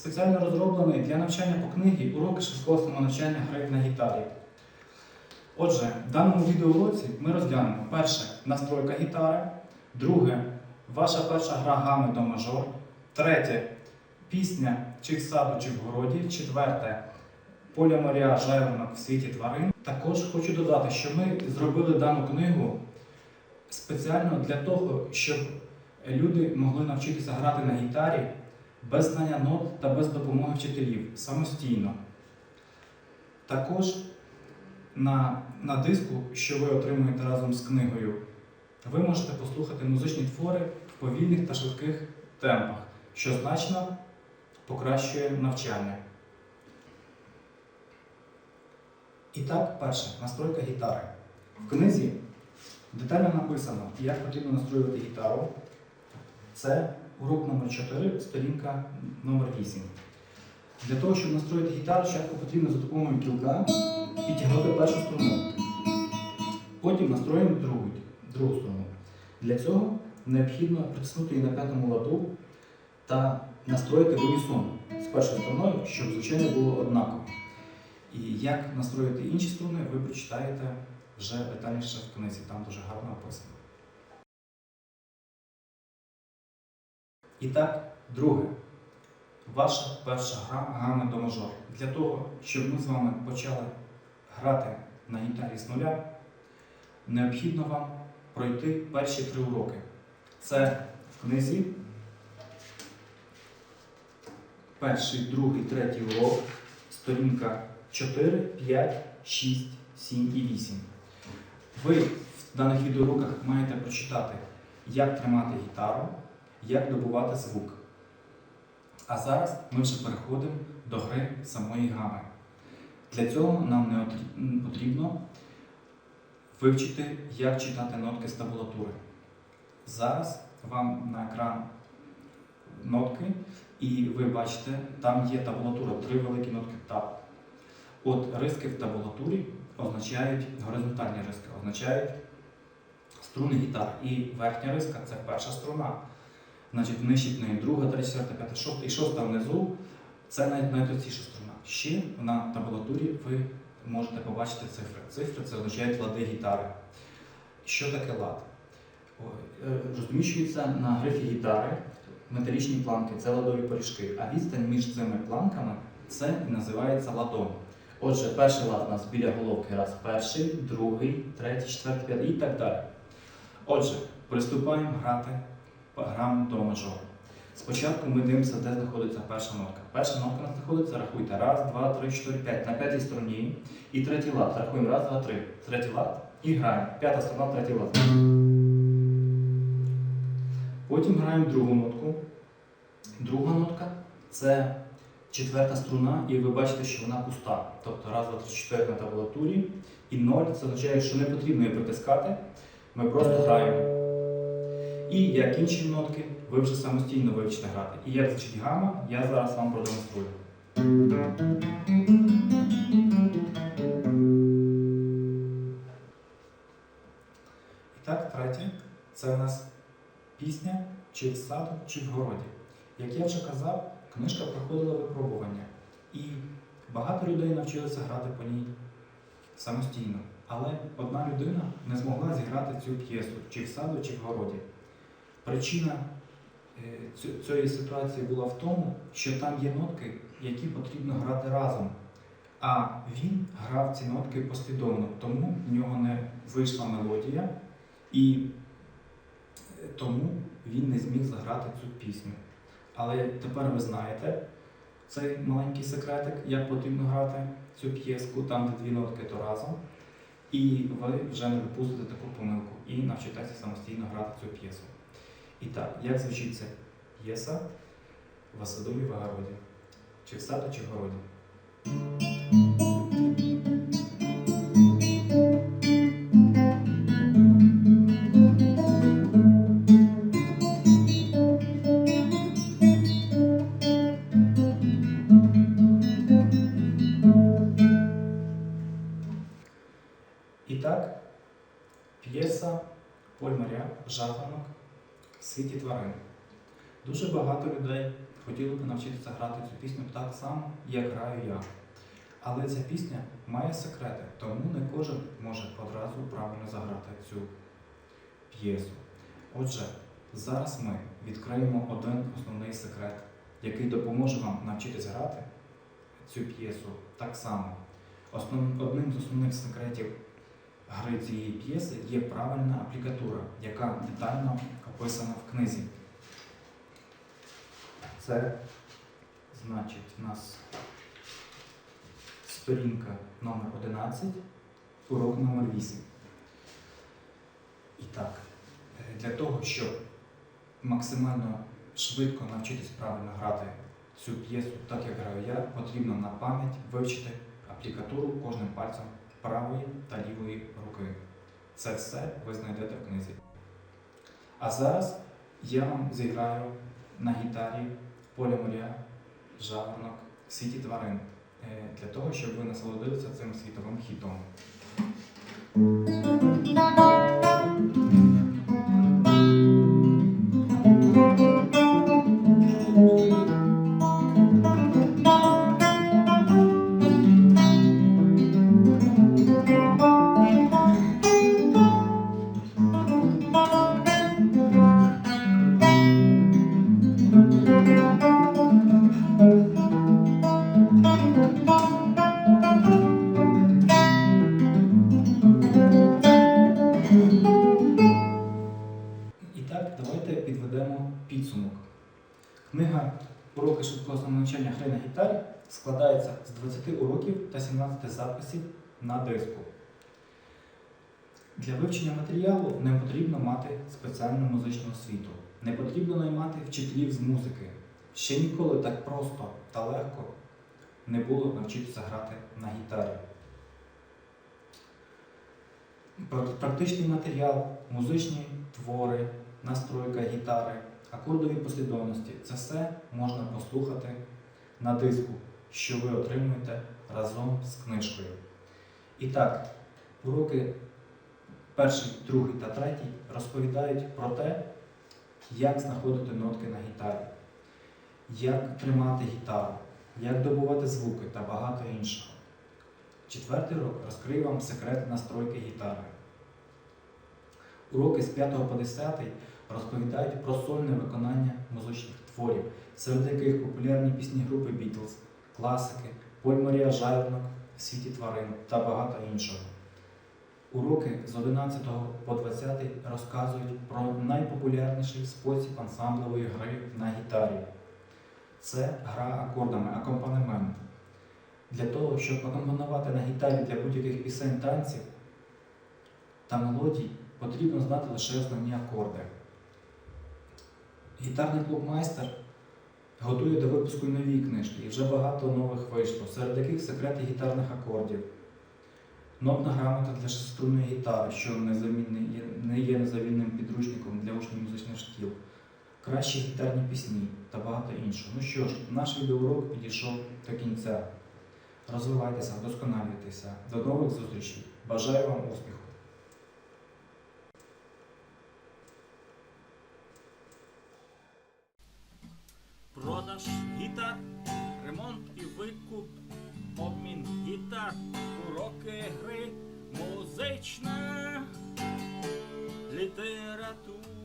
спеціально розроблений для навчання по книгі уроки швидкого самонавчання гри на гітарі. Отже, в даному відеоуроці ми розглянемо перше настройка гітари, друге ваша перша гра гами до мажор, третє пісня чи в саду, чи в городі, четверте Поля моря, жайворонок в світі тварин. Також хочу додати, що ми зробили дану книгу спеціально для того, щоб люди могли навчитися грати на гітарі без знання нот та без допомоги вчителів самостійно. Також на, на диску, що ви отримуєте разом з книгою, ви можете послухати музичні твори в повільних та швидких темпах, що значно покращує навчання. І так, перше, настройка гітари. В книзі детально написано, як потрібно настроювати гітару. Це урок номер 4, сторінка номер 8. Для того, щоб настроїти гітару, спочатку потрібно за допомогою кілка підтягнути першу струну. Потім настроїмо другу, другу струну. Для цього необхідно притиснути її на п'ятому ладу та настроїти в унісон з першою струною, щоб звучання було однаково. І як настроїти інші струни, ви прочитаєте вже детальніше в книзі, там дуже гарно описано. І так, друге. Ваша перша гра гами до мажор. Для того, щоб ми з вами почали грати на гітарі з нуля, необхідно вам пройти перші три уроки. Це в книзі. Перший, другий, третій урок, сторінка 4, 5, 6, 7 і 8. Ви в даних відеоуроках маєте прочитати, як тримати гітару, як добувати звук. А зараз ми вже переходимо до гри самої гами. Для цього нам не потрібно вивчити, як читати нотки з табулатури. Зараз вам на екран нотки, і ви бачите, там є табулатура, три великі нотки таб. От риски в табулатурі означають горизонтальні риски, означають струни гітар. І верхня риска це перша струна. Значить, нижче в неї друга, третя, четверта, п'ята, шоста. І шоста внизу це най- найтовстіша струна. Ще на табулатурі ви можете побачити цифри. Цифри це означають лади гітари. Що таке лад? Е, Розміщується на грифі гітари металічні планки, це ладові поріжки. А відстань між цими планками це називається ладом. Отже, перший лад у нас біля головки раз перший, другий, третій, четвертий, п'ятий і так далі. Отже, приступаємо грати грам до мажору. Спочатку ми дивимося, де знаходиться перша нотка. Перша нотка нас знаходиться, рахуйте, раз, два, три, чотири, п'ять. На п'ятій струні. І третій лад. Рахуємо раз, два, три. Третій лад. І граємо. П'ята струна, третій лад. Потім граємо другу нотку. Друга нотка це четверта струна, і ви бачите, що вона пуста. Тобто раз, два, три, чотири на табулатурі. І ноль це означає, що не потрібно її притискати. Ми просто граємо. І як інші нотки, ви вже самостійно вивчите грати. І як звучить гама, я зараз вам продемонструю. І так, третє. Це у нас пісня чи в саду, чи в городі. Як я вже казав, книжка проходила випробування. І багато людей навчилися грати по ній самостійно. Але одна людина не змогла зіграти цю п'єсу чи в саду, чи в городі. Причина е, цієї ситуації була в тому, що там є нотки, які потрібно грати разом. А він грав ці нотки послідовно, тому в нього не вийшла мелодія, і е, тому він не зміг заграти цю пісню. Але тепер ви знаєте цей маленький секретик, як потрібно грати цю п'єску, там де дві нотки то разом. І ви вже не допустите таку помилку і навчитеся самостійно грати цю п'єсу. І так, як звучить ця п'єса в саду і в огороді? Чи в саду, чи в городі? І так, п'єса Поль Маря, Жаворонок в світі тварин. Дуже багато людей хотіли б навчитися грати цю пісню так само, як граю я. Але ця пісня має секрети, тому не кожен може одразу правильно заграти цю п'єсу. Отже, зараз ми відкриємо один основний секрет, який допоможе вам навчитись грати цю п'єсу так само. Основ, одним з основних секретів гри цієї п'єси є правильна аплікатура, яка детально описана в книзі. Це значить у нас сторінка номер 11, урок номер 8. І так, для того, щоб максимально швидко навчитись правильно грати цю п'єсу, так як граю я, потрібно на пам'ять вивчити аплікатуру кожним пальцем правої та лівої руки. Це все ви знайдете в книзі. А зараз я вам зіграю на гітарі Поля моря, жаворонок, світі тварин е, для того, щоб ви насолодилися цим світовим хітом. Книга Уроки швидкого самонавчання гри на гітарі складається з 20 уроків та 17 записів на диску. Для вивчення матеріалу не потрібно мати спеціальну музичну освіту. Не потрібно наймати вчителів з музики. Ще ніколи так просто та легко не було навчитися грати на гітарі. Практичний матеріал, музичні твори, настройка гітари, акордові послідовності це все можна послухати на диску, що ви отримуєте разом з книжкою. І так, уроки перший, другий та третій розповідають про те, як знаходити нотки на гітарі, як тримати гітару, як добувати звуки та багато іншого. Четвертий урок розкриє вам секрет настройки гітари. Уроки з 5 по 10 розповідають про сольне виконання музичних творів, серед яких популярні пісні групи Beatles, класики, Поль Марія Жайворонок, світі тварин та багато іншого. Уроки з 11 по 20 розказують про найпопулярніший спосіб ансамблевої гри на гітарі. Це гра акордами, акомпанемент. Для того, щоб акомпонувати на гітарі для будь-яких пісень танців та мелодій, потрібно знати лише основні акорди. Гітарний клуб майстер готує до випуску нові книжки, і вже багато нових вийшло, серед яких секрети гітарних акордів, нотна грамота для шестиструнної гітари, що не є незамінним підручником для учнів музичних шкіл, кращі гітарні пісні та багато іншого. Ну що ж, наш відеоурок підійшов до кінця. Розвивайтеся, вдосконалюйтеся. До нових зустрічей. Бажаю вам успіху! Продаж гітар, ремонт і викуп, обмін гітар, уроки гри, музична література.